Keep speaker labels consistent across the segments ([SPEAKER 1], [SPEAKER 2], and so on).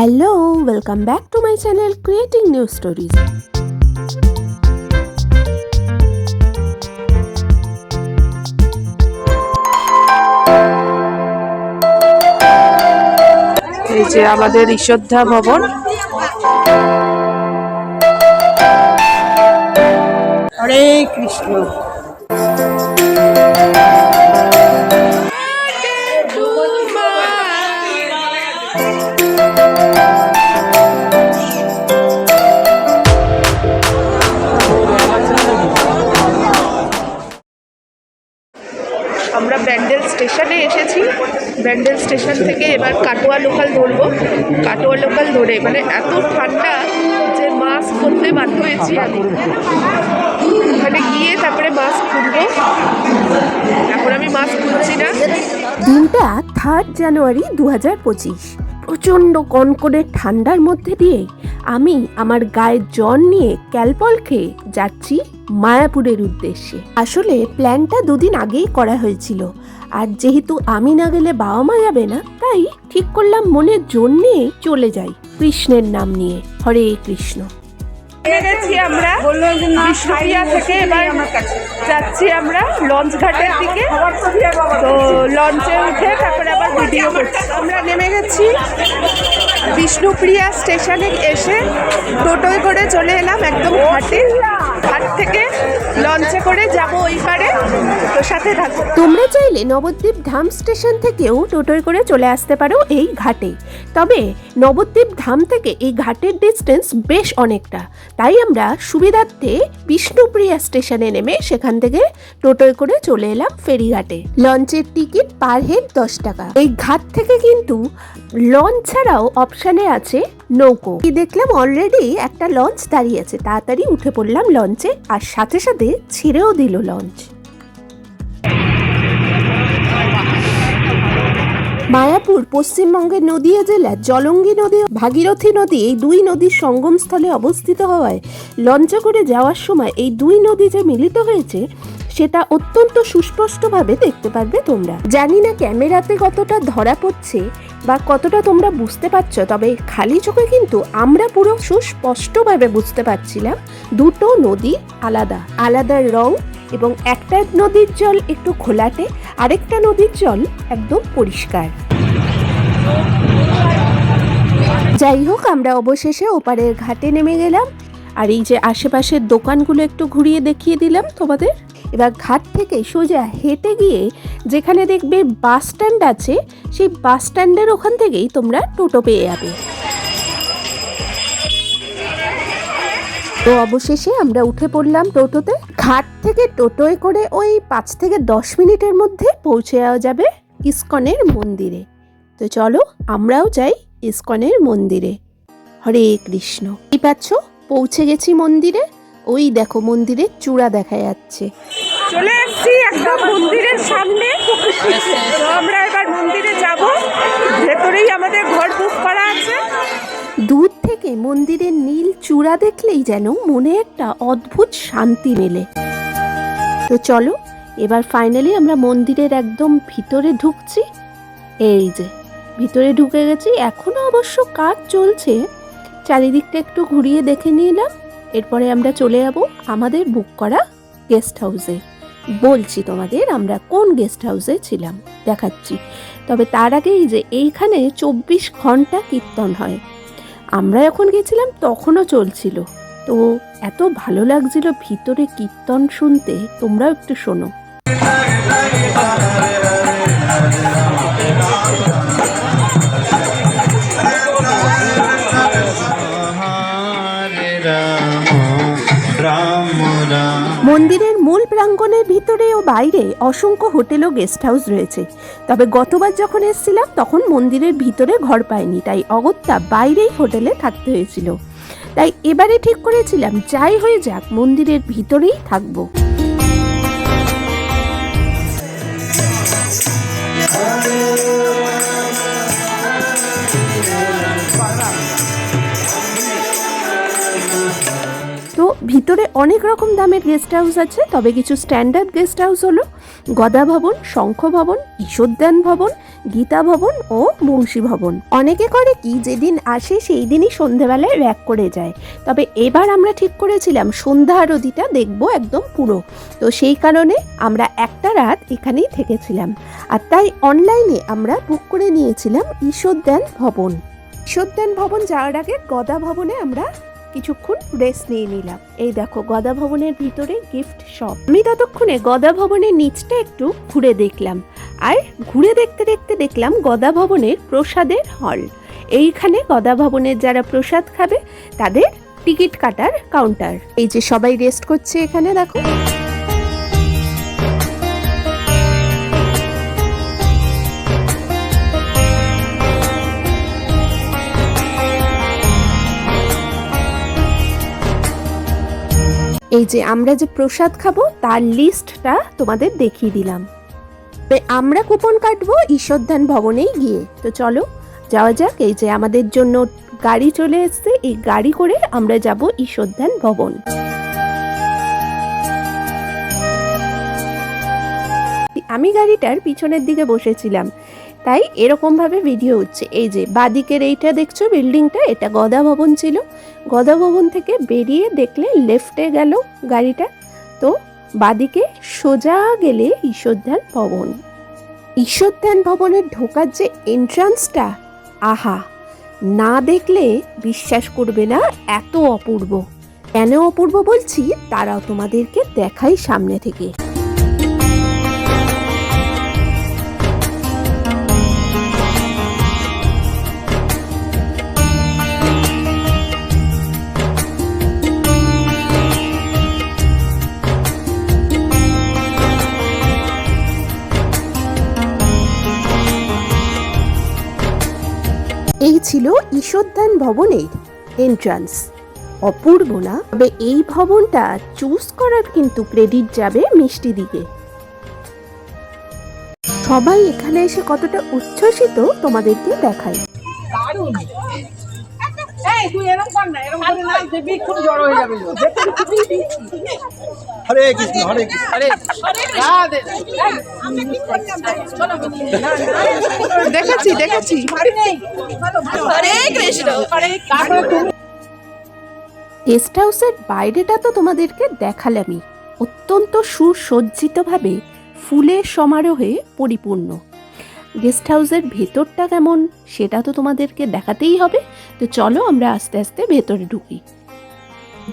[SPEAKER 1] Hello welcome back to my channel creating new stories
[SPEAKER 2] এই যে আমাদের ঈশ্বরধা ভবন।
[SPEAKER 3] হরে কৃষ্ণ।
[SPEAKER 2] আমরা ব্যান্ডেল স্টেশনে এসেছি। ব্যান্ডেল স্টেশন থেকে এবার কাটোয়া লোকাল ধরবো। কাটোয়া লোকাল ধরে মানে এত ঠান্ডা যে মাস্ক পরতে বাধ্য হয়েছি আমি। ওখানে গিয়ে তারপরে মাস্ক খুলবো। এখন আমি মাস্ক খুলছি না।
[SPEAKER 1] দিনটা থার্ড জানুয়ারি দু হাজার পঁচিশ। প্রচণ্ড কনকনে ঠান্ডার মধ্যে দিয়ে আমি আমার গায়ে জ্বর নিয়ে ক্যালপল খেয়ে যাচ্ছি মায়াপুরের উদ্দেশ্যে। আসলে প্ল্যানটা দুদিন আগেই করা হয়েছিল। আর যেহেতু আমি না গেলে বাবা মা যাবে না, তাই ঠিক করলাম মনের জোর নিয়ে চলে যাই কৃষ্ণের নাম নিয়ে। হরে কৃষ্ণ।
[SPEAKER 2] নেমে গেছি আমরা। বিষ্ণুপ্রিয়া থেকে এবার যাচ্ছি আমরা লঞ্চ ঘাটের দিকে। তো লঞ্চে উঠে তারপরে আবার ভিডিও করছি। আমরা নেমে গেছি। বিষ্ণুপ্রিয়া স্টেশনে এসে টোটোয় করে চলে এলাম একদম ঘাটে। ঘাট থেকে লঞ্চে করে যাব ওই পারে তো সাথে
[SPEAKER 1] তোমরা চাইলে নবদ্বীপ ধাম স্টেশন থেকেও টোটোয় করে চলে আসতে পারো এই ঘাটে। তবে নবদ্বীপ ধাম থেকে এই ঘাটের ডিস্টেন্স বেশ অনেকটা। তাই আমরা সুবিধার্থে বিষ্ণুপ্রিয়া স্টেশনে নেমে সেখান থেকে টোটোয় করে চলে এলাম ফেরিঘাটে। লঞ্চের টিকিট পার হেড দশ টাকা। এই ঘাট থেকে কিন্তু লঞ্চ ছাড়াও অপশানে আছে নৌকো। কি দেখলাম? অলরেডি একটা লঞ্চ দাঁড়িয়ে আছে তাড়াতাড়ি উঠে পড়লাম লঞ্চে আর সাথে সাথে ছেড়েও দিল লঞ্চ মায়াপুর, পশ্চিমবঙ্গের নদীয়া জেলার জলঙ্গি নদী, ভাগীরথী নদী এই দুই নদীর সঙ্গমস্থলে অবস্থিত হওয়ায় লঞ্চে করে যাওয়ার সময় এই দুই নদী যে মিলিত হয়েছে সেটা অত্যন্ত সুস্পষ্টভাবে দেখতে পারবে তোমরা। জানি না ক্যামেরাতে কতটা ধরা পড়ছে বা কতটা তোমরা বুঝতে পারছ, তবে খালি চোখে কিন্তু আমরা পুরো সুস্পষ্টভাবে বুঝতে পারছিলাম দুটো নদী আলাদা। আলাদা রং এবং একটা নদীর জল একটু ঘোলাটে, আরেকটা নদীর জল একদম পরিষ্কার। যাই হোক, আমরা অবশেষে ওপারের ঘাটে নেমে গেলাম। আর এই যে আশেপাশের দোকানগুলো একটু ঘুরিয়ে দেখিয়ে দিলাম তোমাদের। এবার ঘাট থেকে সোজা হেঁটে গিয়ে যেখানে দেখবে বাস স্ট্যান্ড আছে, সেই বাস স্ট্যান্ডের ওখান থেকেই তোমরা টোটো পেয়ে যাবে। তো অবশেষে আমরা উঠে পড়লাম টোটোতে। ঘাট থেকে টোটোয় করে ওই পাঁচ থেকে দশ মিনিটের মধ্যে পৌঁছে যাওয়া যাবে ইস্কনের মন্দিরে। তো চলো আমরাও যাই ইস্কনের মন্দিরে। হরে কৃষ্ণ। কি পাচ্ছ? পৌঁছে গেছি মন্দিরে। ওই দেখো মন্দিরের চূড়া দেখা যাচ্ছে।
[SPEAKER 2] চলে এসেছি একদম মন্দিরের সামনে। তো আমরা এবার মন্দিরে যাব। ভেতরেই আমাদের ঘর বুক করা আছে।
[SPEAKER 1] দূর থেকে মন্দিরের নীল চূড়া দেখলেই যেন মনে একটা অদ্ভুত শান্তি মেলে। তো চলো এবার ফাইনালি আমরা মন্দিরের একদম ভিতরে ঢুকছি। এই যে ভিতরে ঢুকে গেছি। এখনও অবশ্য কাজ চলছে। চারিদিকটা একটু ঘুরিয়ে দেখে নিলাম। এরপরে আমরা চলে যাব আমাদের বুক করা গেস্ট হাউসে বলছি তোমাদের আমরা কোন গেস্ট হাউসে ছিলাম? দেখাচ্ছি। তবে তার আগেই যে এইখানে চব্বিশ ঘণ্টা কীর্তন হয়। আমরা যখন গেছিলাম তখনও চলছিল। তো এত ভালো লাগছিল ভিতরে কীর্তন শুনতে, তোমরাও একটু শোনো। প্রাঙ্গণের ভিতরে ও বাইরে অসংখ্য হোটেল ও গেস্ট হাউস রয়েছে। তবে গতবার যখন এসেছিলাম, তখন মন্দিরের ভিতরে ঘর পায়নি তাই অগত্যা বাইরেই হোটেলে থাকতে হয়েছিল। তাই এবারে ঠিক করেছিলাম, যাই হয়ে যাক, মন্দিরের ভিতরেই থাকব। তো ভিতরে অনেক রকম দামের গেস্ট হাউস আছে, তবে কিছু স্ট্যান্ডার্ড গেস্ট হাউস হলো গদা ভবন, শঙ্খ ভবন, ঈশ্বরদান ভবন, গীতা ভবন ও বংশী ভবন। অনেকে করে কি, যেদিন আসে সেই দিনই সন্ধেবেলায় ব্যাক করে যায়। তবে এবার আমরা ঠিক করেছিলাম, সন্ধ্যা আরতিটা দেখব একদম পুরো। তো সেই কারণে আমরা একটা রাত এখানেই থেকেছিলাম। আর তাই অনলাইনে আমরা বুক করে নিয়েছিলাম ঈশ্বরদান ভবন। ঈশ্বরদান ভবন যাওয়ার আগে গদা ভবনে আমরা কিছুক্ষণ রেস্ট নিয়ে নিলাম। এই দেখো গদা ভবনের ভিতরে গিফট শপ আমি ততক্ষণে গদা ভবনের নিচটা একটু ঘুরে দেখলাম। আর ঘুরে দেখতে দেখতে দেখলাম গদা ভবনের প্রসাদের হল এইখানে গদা ভবনের যারা প্রসাদ খাবে, তাদের টিকিট কাটার কাউন্টার এই যে সবাই রেস্ট করছে এখানে, দেখো। এই যে আমরা যে প্রসাদ খাব, তার লিস্টটা তোমাদের দেখিয়ে দিলাম। আমরা কুপন কাটবো ঈশ্বরধান ভবনেই গিয়ে। তো চলো, যাওয়া যাক, এই যে আমাদের জন্য গাড়ি চলে এসছে, এই গাড়ি করে আমরা যাব ঈশ্বরধান ভবন। আমি গাড়িটার পিছনের দিকে বসেছিলাম। তাই এরকম ভাবে ভিডিও হচ্ছে এই যে বাদিকের এইটা দেখছ বিল্ডিংটা এটা গদা ভবন ছিল। গদা ভবন থেকে বেরিয়ে দেখলে লেফটে গেল গাড়িটা। তো বাদিকে সোজা গেলে ঈশ্বরধ্যান ভবন। ঈশ্বরধ্যান ভবনের ঢোকার যে এন্ট্রান্সটা আহা! না দেখলে বিশ্বাস করবে না, এত অপূর্ব। কেন অপূর্ব বলছি? তারাও তোমাদেরকে দেখাই সামনে থেকে। ছিল ঈশ্বরদান ভবনের এন্ট্রান্স অপূর্ব না, তবে এই ভবনটা চুজ করার কিন্তু ক্রেডিট যাবে মিষ্টি দিকে সবাই এখানে এসে কতটা উচ্ছ্বসিত তোমাদেরকে দেখাই।
[SPEAKER 4] হরে কৃষ্ণ হরে কৃষ্ণ
[SPEAKER 2] দেখেছি দেখেছি।
[SPEAKER 3] তারপরে তুমি
[SPEAKER 1] গেস্ট হাউসের বাইরেটা তো তোমাদেরকে দেখালামই। অত্যন্ত সুসজ্জিতভাবে ফুলের সমারোহে পরিপূর্ণ। গেস্ট হাউসের ভেতরটা কেমন সেটা তো তোমাদেরকে দেখাতেই হবে। তো চলো আমরা আস্তে আস্তে ভেতরে ঢুকি।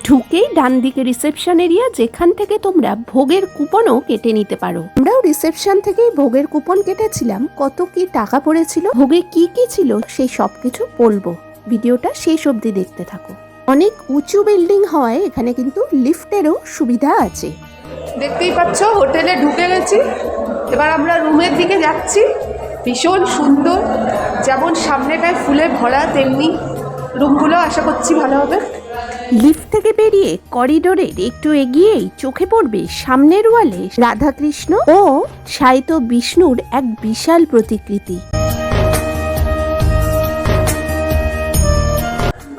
[SPEAKER 1] ঢুকেই ডান দিকে রিসেপশন এরিয়া, যেখান থেকে তোমরা ভোগের কুপনও কেটে নিতে পারো। আমরাও রিসেপশন থেকেই ভোগের কুপন কেটেছিলাম। কত কি টাকা পড়েছিল, ভোগে কি কি ছিল, সেই সব কিছু বলব। ভিডিওটা শেষ অবধি দেখতে থাকো। অনেক উঁচু বিল্ডিং হয়, এখানে কিন্তু লিফটেরও সুবিধা আছে।
[SPEAKER 2] দেখতেই পাচ্ছ, হোটেলে ঢুকে গেছি। এবার আমরা রুমের দিকে যাচ্ছি। ভীষণ সুন্দর। যেমন সামনেটায় ফুলে ভরা তেমনি রুমগুলো আশা করছি ভালো হবে।
[SPEAKER 1] লিফট থেকে বেরিয়ে করিডোরের একটু এগিয়েই চোখে পড়বে সামনের ওয়ালে রাধাকৃষ্ণ ও সাইত বিষ্ণুর এক বিশাল প্রতিকৃতি।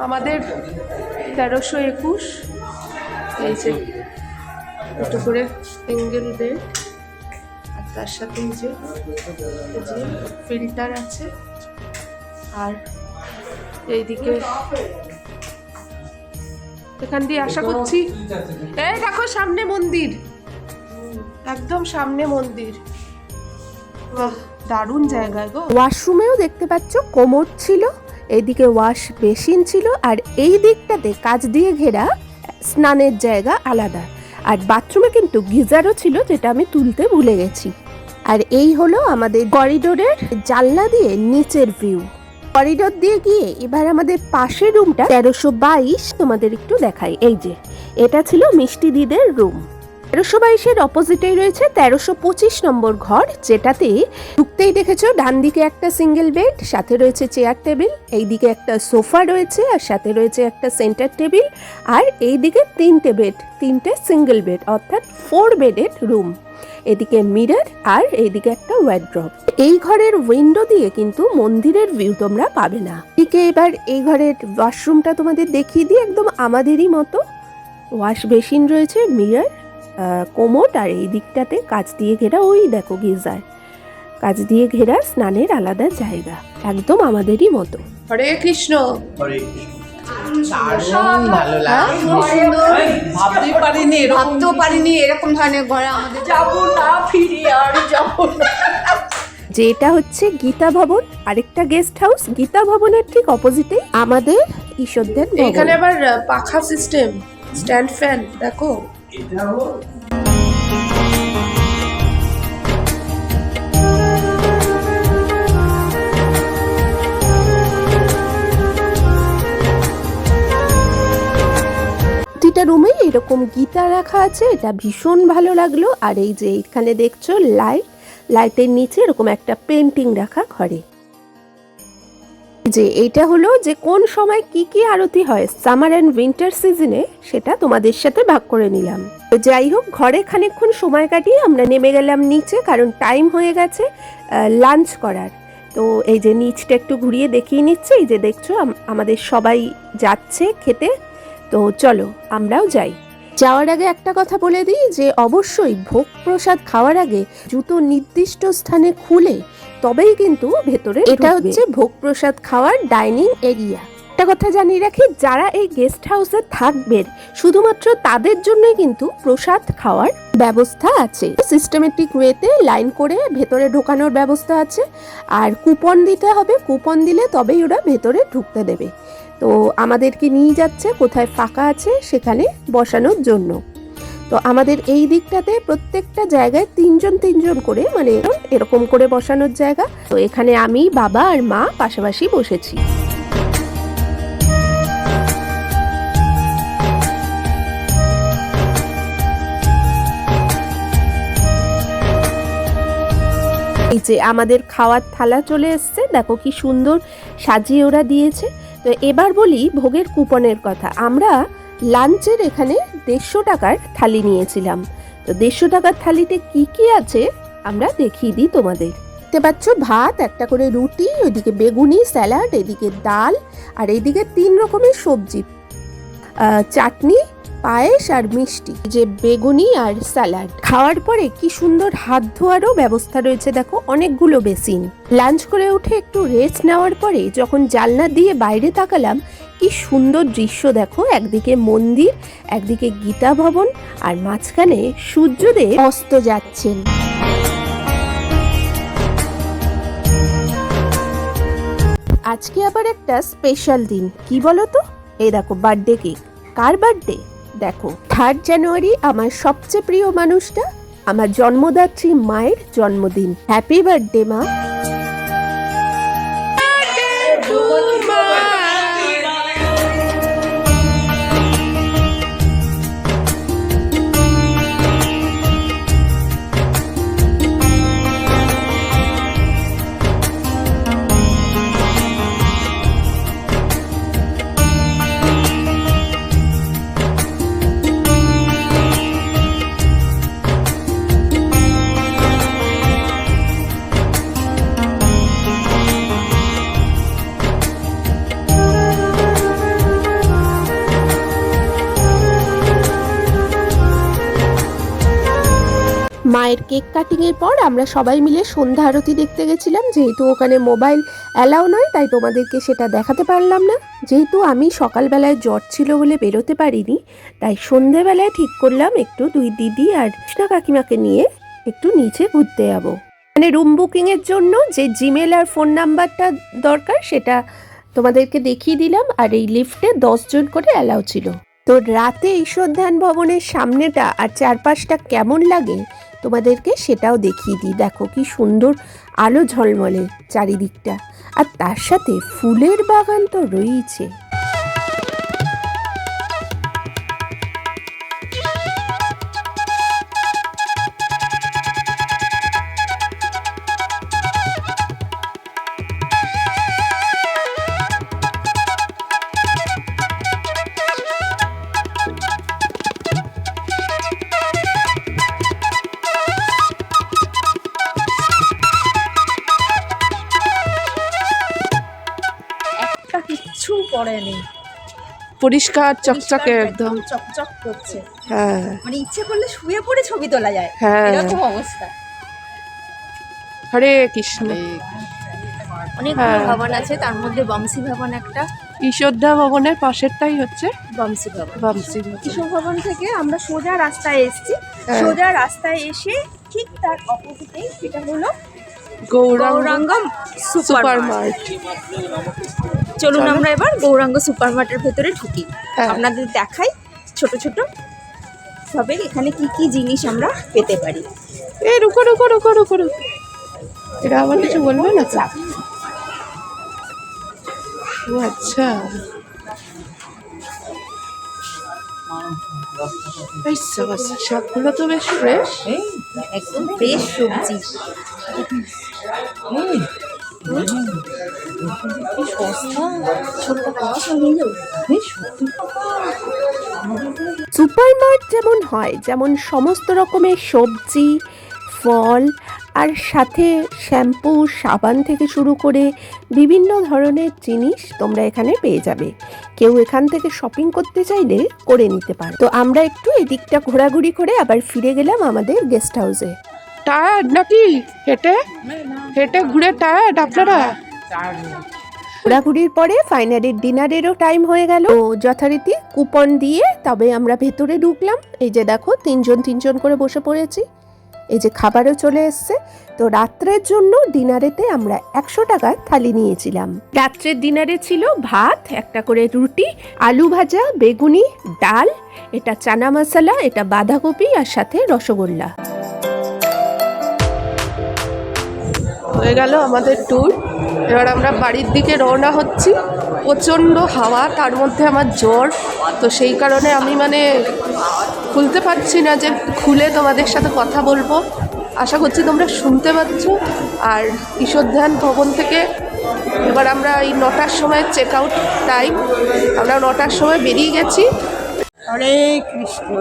[SPEAKER 2] আমাদের তেরোশো একুশ এই যে দুটো করে সিঙ্গেল বেড তার সাথে এই যে যে ফিল্টার আছে। আর এইদিকে এখান দিয়ে আশা করছি এই দেখো সামনে মন্দির। একদম সামনে মন্দির। বাহ দারুণ জায়গায় গো।
[SPEAKER 1] ওয়াশরুমেও দেখতে পাচ্ছ কোমর ছিল এইদিকে ওয়াশ বেসিন ছিল আর এই দিকটাতে কাচ দিয়ে ঘেরা স্নানের জায়গা আলাদা। আর বাথরুমে কিন্তু গিজারও ছিল যেটা আমি তুলতে ভুলে গেছি। আর এই হলো আমাদের করিডোরের জানলা দিয়ে নিচের ভিউ। করিডোর দিয়ে গিয়ে এবার আমাদের পাশের রুমটা তেরোশো বাইশ তোমাদের একটু দেখাই। এই যে, এটা ছিল মিষ্টি দিদের রুম। তেরোশো বাইশের অপোজিটেই রয়েছে তেরোশো পঁচিশ নম্বর ঘর, যেটাতে ঢুকতেই দেখেছ ডান দিকে একটা সিঙ্গেল বেড, সাথে রয়েছে চেয়ার টেবিল, এইদিকে একটা সোফা রয়েছে, আর সাথে রয়েছে একটা সেন্টার টেবিল, আর এইদিকে তিনটে বেড, তিনটে সিঙ্গেল বেড, অর্থাৎ ফোর বেডের রুম। এদিকে মিরর আর এইদিকে একটা ওয়ার্ড্রপ এই ঘরের উইন্ডো দিয়ে কিন্তু মন্দিরের ভিউ তোমরা পাবে না। এদিকে এবার এই ঘরের ওয়াশরুমটা তোমাদের দেখিয়ে দিই একদম আমাদেরই মতো। ওয়াশ বেসিন রয়েছে মিরর কোমোট আর এই দিকটাতে কাচ দিয়ে ঘেরা ওই দেখো গিজার। কাজ দিয়ে ঘেরা স্নানের আলাদা জায়গা একদম আমাদেরই মতো।
[SPEAKER 2] হরে কৃষ্ণ। হরে কৃষ্ণ।
[SPEAKER 3] দারুণ ভালো লাগে। ভাবতেই পারিনি
[SPEAKER 5] ভাবতেও পারিনি এরকম ধরনের ঘরে আমাদের।
[SPEAKER 3] যাব না ফিরি আর যাব না।
[SPEAKER 1] যে এটা হচ্ছে গীতা ভবন আরেকটা গেস্ট হাউস গীতা ভবনের ঠিক অপোজিটে আমাদের ঈশ্বরদের।
[SPEAKER 2] এখানে আবার পাখা সিস্টেম স্ট্যান্ড ফ্যান দেখো।
[SPEAKER 1] রুমে এরকম গীতা রাখা আছে এটা ভীষণ ভালো লাগল। আর এই যে এখানে দেখছ লাইট, লাইটের নিচে এরকম একটা পেন্টিং রাখা ঘরে। যে এইটা হলো যে কোন সময় কি কি আরতি হয়, সামার অ্যান্ড উইন্টার সিজনে সেটা তোমাদের সাথে ভাগ করে নিলাম। তো যাই হোক, ঘরে খানিকক্ষণ সময় কাটিয়ে আমরা নেমে গেলাম নিচে, কারণ টাইম হয়ে গেছে লাঞ্চ করার। তো এই যে নিচটা একটু ঘুরিয়ে দেখিয়ে নিচ্ছে, এই যে দেখছ আমাদের সবাই যাচ্ছে খেতে। তো চলো আমরাও যাই। যাওয়ার আগে একটা কথা বলে দিই যে অবশ্যই ভোগ প্রসাদ খাওয়ার আগে জুতো নির্দিষ্ট স্থানে খুলে তবেই কিন্তু ভেতরে এটা হচ্ছে ভোগ প্রসাদ খাওয়ার ডাইনিং এরিয়া। একটা কথা জানিয়ে রাখি যারা এই গেস্ট হাউসে থাকবেন শুধুমাত্র তাদের জন্যই কিন্তু প্রসাদ খাওয়ার ব্যবস্থা আছে। সিস্টেমেটিক ওয়েতে লাইন করে ভেতরে ঢোকানোর ব্যবস্থা আছে। আর কুপন দিতে হবে কুপন দিলে তবেই ওরা ভেতরে ঢুকতে দেবে। তো আমাদেরকে নিয়ে যাচ্ছে, কোথায় ফাঁকা আছে সেখানে বসানোর জন্য। তো আমাদের এই দিকটাতে প্রত্যেকটা জায়গায় তিনজন তিনজন করে মানে এরকম করে বসানোর জায়গা। তো এখানে আমি, বাবা আর মা পাশাপাশি বসেছি। এই যে আমাদের খাওয়ার থালা চলে এসছে, দেখো কি সুন্দর সাজিয়ে ওরা দিয়েছে। তো এবার বলি ভোগের কুপনের কথা। আমরা লাঞ্চের এখানে দেড়শো টাকার থালি নিয়েছিলাম। তো দেড়শো টাকার থালিতে কি কি আছে আমরা দেখিয়ে দিই তোমাদের। দেখতে পাচ্ছ, ভাত, একটা করে রুটি ওইদিকে বেগুনি, স্যালাড, এদিকে ডাল, আর এইদিকে তিন রকমের সবজি। চাটনি পায়েস আর মিষ্টি, যে বেগুনি আর স্যালাড। খাওয়ার পরে কি সুন্দর হাত ধোয়ারও ব্যবস্থা রয়েছে, দেখো, অনেকগুলো বেসিন। লাঞ্চ করে উঠে একটু রেস্ট নেওয়ার পরে যখন জানলা দিয়ে বাইরে তাকালাম, কি সুন্দর দৃশ্য, দেখো, একদিকে মন্দির, একদিকে গীতা ভবন, আর মাঝখানে সূর্যদেব অস্ত যাচ্ছেন। আজকে আবার একটা স্পেশাল দিন, কি বলো তো এই দেখো বার্থডে কেক কার বার্থডে দেখো থার্ড জানুয়ারি আমার সবচেয়ে প্রিয় মানুষটা আমার জন্মদাত্রী মায়ের জন্মদিন। হ্যাপি বার্থডে মা। মায়ের কেক কাটিং এর পর আমরা সবাই মিলে সন্ধ্যা আরতি দেখতে গেছিলাম। যেহেতু ওখানে মোবাইল অ্যালাউ নয়, তাই তোমাদেরকে সেটা দেখাতে পারলাম না। যেহেতু আমি সকালবেলায় জ্বর ছিল বলে বেরোতে পারিনি, তাই সন্ধেবেলায় ঠিক করলাম একটু দুই দিদি আর কৃষ্ণা কাকিমাকে নিয়ে একটু নিচে ঘুরতে যাব। মানে রুম বুকিং এর জন্য যে জিমেল আর ফোন নাম্বারটা দরকার, সেটা তোমাদেরকে দেখিয়ে দিলাম। আর এই লিফটে জন করে অ্যালাউ ছিল। তো রাতে ঈশ্বর ধ্যান ভবনের সামনেটা আর চারপাশটা কেমন লাগে তোমাদেরকে সেটাও দেখিয়ে দিই। দেখো কি সুন্দর আলো ঝলমলে চারিদিকটা। আর তার সাথে ফুলের বাগান তো রয়েছে
[SPEAKER 2] পরিষ্কার চকচকে একদম
[SPEAKER 5] চকচক করছে।
[SPEAKER 2] হ্যাঁ।
[SPEAKER 5] মানে ইচ্ছে করলে শুয়ে পড়ে ছবি তোলা যায়।
[SPEAKER 2] হ্যাঁ।
[SPEAKER 5] এরকম অবস্থা।
[SPEAKER 2] হরে কৃষ্ণ।
[SPEAKER 5] অনেক
[SPEAKER 2] হ্যাঁ।
[SPEAKER 5] ভবন আছে তার মধ্যে বংশী ভবন একটা।
[SPEAKER 2] ঈশ্বরদা ভবনের পাশেরটাই হচ্ছে।
[SPEAKER 5] বংশী ভবন।
[SPEAKER 2] বামসি ভবন।
[SPEAKER 5] কিশোর ভবন থেকে আমরা সোজা রাস্তায় এসেছি।
[SPEAKER 2] হ্যাঁ।
[SPEAKER 5] সোজা রাস্তায় এসে ঠিক তার অপোজিটে সেটা হলো
[SPEAKER 2] গৌরাঙ্গ
[SPEAKER 5] গৌরাঙ্গ সুপার মার্ট চলুন আমরা এবার গৌরাঙ্গ সুপার মার্টের ভেতরে ঢুকি।
[SPEAKER 2] হ্যাঁ।
[SPEAKER 5] আপনাদের দেখাই ছোট ছোট তবে এখানে কি কি জিনিস আমরা পেতে পারি।
[SPEAKER 2] এই রুকো রুকো রুকো রুকো রুকো। এটা আবার কিছু বলবে না? তো? ও আচ্ছা। এই সবগুলো তো বেশ ফ্রেশ
[SPEAKER 5] একদম ফ্রেশ সবজি।
[SPEAKER 1] সুপারমার্ট যেমন হয়, যেমন সমস্ত রকমের সবজি, ফল আর সাথে শ্যাম্পু, সাবান থেকে শুরু করে বিভিন্ন ধরনের জিনিস তোমরা এখানে পেয়ে যাবে। কেউ এখান থেকে শপিং করতে চাইলে করে নিতে পারো। তো আমরা একটু এদিকটা ঘোরাঘুরি করে আবার ফিরে গেলাম আমাদের গেস্ট হাউসে
[SPEAKER 2] টায়ার্ড নাকি? হেঁটে? হেঁটে ঘুরে টায়ার্ড আপনারা?
[SPEAKER 1] ঘোরাঘুরির পরে ফাইনালি ডিনারেরও টাইম হয়ে গেল। তো যথারীতি কুপন দিয়ে তবে আমরা ভেতরে ঢুকলাম। এই যে দেখো, তিনজন তিনজন করে বসে পড়েছি। এই যে খাবারও চলে এসছে। তো রাত্রের জন্য ডিনারেতে আমরা একশো টাকার থালি নিয়েছিলাম। রাত্রের ডিনারে ছিল ভাত, একটা করে রুটি, আলু ভাজা, বেগুনি, ডাল, এটা চানা মশলা, এটা বাঁধাকপি আর সাথে রসগোল্লা।
[SPEAKER 2] হয়ে গেল আমাদের ট্যুর এবার আমরা বাড়ির দিকে রওনা হচ্ছি। প্রচণ্ড হাওয়া, তার মধ্যে আমার জ্বর। তো সেই কারণে আমি মানে খুলতে পারছি না যে খুলে তোমাদের সাথে কথা বলব। আশা করছি তোমরা শুনতে পাচ্ছ। আর কিশোর ধ্যান ভবন থেকে এবার আমরা এই নটার সময় চেক আউট টাইম আমরা নটার সময় বেরিয়ে গেছি।
[SPEAKER 3] হরে কৃষ্ণ।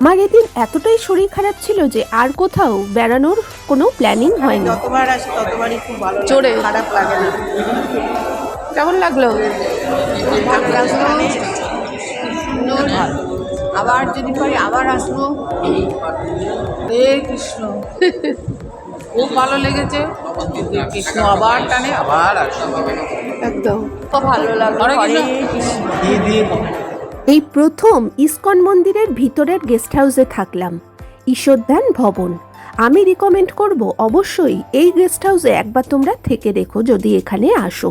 [SPEAKER 1] আমার এদিন এতটাই শরীর খারাপ ছিল যে আর কোথাও বেড়ানোর কোনো প্ল্যানিং হয়নি।
[SPEAKER 3] যতবার আসি ততবারই খুব ভালো লাগে,
[SPEAKER 2] জোরে।
[SPEAKER 3] খারাপ লাগে না।
[SPEAKER 2] কেমন লাগল?
[SPEAKER 3] আবার যদি পারি আবার আসব। হে কৃষ্ণ। খুব ভালো লেগেছে। কৃষ্ণ আবার টানে। আবার আসব।
[SPEAKER 2] একদম।
[SPEAKER 5] খুব ভালো লাগল।
[SPEAKER 3] কৃষ্ণ।
[SPEAKER 1] এই প্রথম ইস্কন মন্দিরের ভিতরের গেস্ট হাউসে থাকলাম। ঈশ্বরদান ভবন। আমি রিকমেন্ড করব অবশ্যই এই গেস্ট হাউসে একবার তোমরা থেকে দেখো যদি এখানে আসো।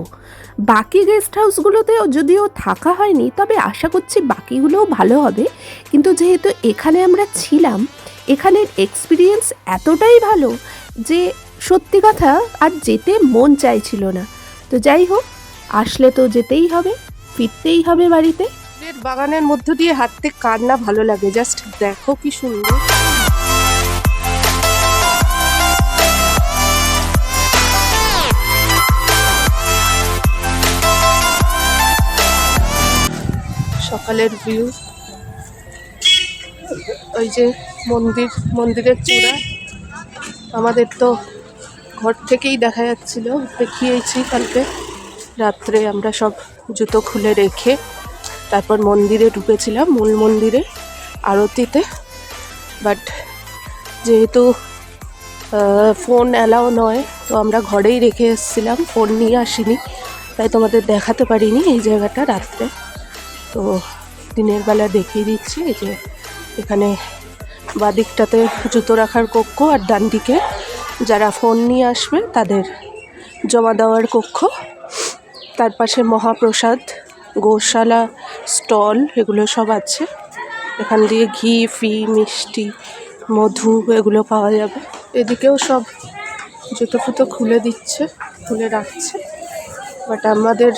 [SPEAKER 1] বাকি গেস্ট হাউসগুলোতেও যদিও থাকা হয়নি, তবে আশা করছি বাকিগুলোও ভালো হবে। কিন্তু যেহেতু এখানে আমরা ছিলাম, এখানের এক্সপিরিয়েন্স এতটাই ভালো যে সত্যি কথা আর যেতে মন চাইছিল না। তো যাই হোক, আসলে তো যেতেই হবে, ফিরতেই হবে বাড়িতে।
[SPEAKER 2] ফুলের বাগানের মধ্য দিয়ে হাঁটতে কার না ভালো লাগে? জাস্ট দেখো কি সুন্দর। সকালের ভিউ ওই যে মন্দির, মন্দিরের চূড়া। আমাদের তো ঘর থেকেই দেখা যাচ্ছিল, দেখিয়েছি কালকে। রাত্রে আমরা সব জুতো খুলে রেখে তারপর মন্দিরে ঢুকেছিলাম, মূল মন্দিরে, আরতিতে। বাট যেহেতু ফোন অ্যালাও নয়, তো আমরা ঘরেই রেখে এসেছিলাম ফোন নিয়ে আসিনি। তাই তোমাদের দেখাতে পারিনি এই জায়গাটা রাত্রে। তো দিনের বেলা দেখিয়ে দিচ্ছি যে এখানে বাদিকটাতে জুতো রাখার কক্ষ আর ডান দিকে যারা ফোন নিয়ে আসবে, তাদের জমা দেওয়ার কক্ষ। তার পাশে মহাপ্রসাদ। গোশালা স্টল, এগুলো সব আছে। এখান দিয়ে ঘি, ফি, মিষ্টি, মধু এগুলো পাওয়া যাবে। এদিকেও সব জুতো ফুতো খুলে দিচ্ছে, খুলে রাখছে। বাট আমাদের,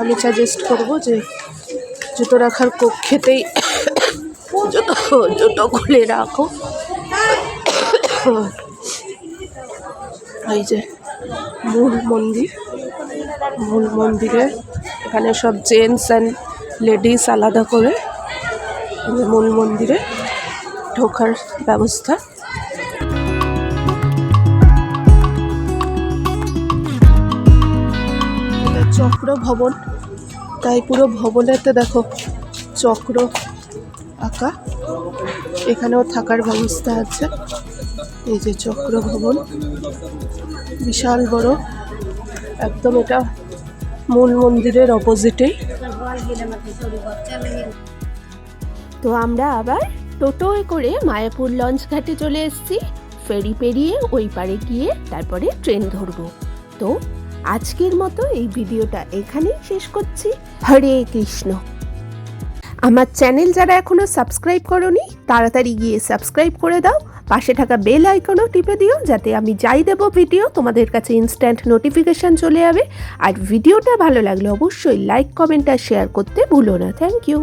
[SPEAKER 2] আমি সাজেস্ট করব যে জুতো রাখার কক্ষেতেই জুতো জুতো খুলে রাখো। এই যে মূল মন্দির, মূল মন্দিরে এখানে সব জেন্টস অ্যান্ড লেডিস আলাদা করে মূল মন্দিরে ঢোকার ব্যবস্থা। চক্র ভবন। তাই পুরো ভবনেতে দেখো চক্র আঁকা। এখানেও থাকার ব্যবস্থা আছে। এই যে চক্র ভবন। বিশাল বড়। একদম এটা মূল মন্দিরের অপোজিটেই
[SPEAKER 1] তো আমরা আবার টোটোয় করে মায়াপুর লঞ্চ ঘাটে চলে এসেছি। ফেরি পেরিয়ে ওই পারে গিয়ে তারপরে ট্রেন ধরবো। তো আজকের মতো এই ভিডিওটা এখানেই শেষ করছি। হরে কৃষ্ণ। আমার চ্যানেল যারা এখনও সাবস্ক্রাইব করনি, তাড়াতাড়ি গিয়ে সাবস্ক্রাইব করে দাও। পাশে থাকা বেল আইকনও টিপে দিও, যাতে আমি যাই দেব ভিডিও, তোমাদের কাছে ইনস্ট্যান্ট নোটিফিকেশান চলে যাবে। আর ভিডিওটা ভালো লাগলে অবশ্যই লাইক কমেন্ট আর শেয়ার করতে ভুলো না। Thank you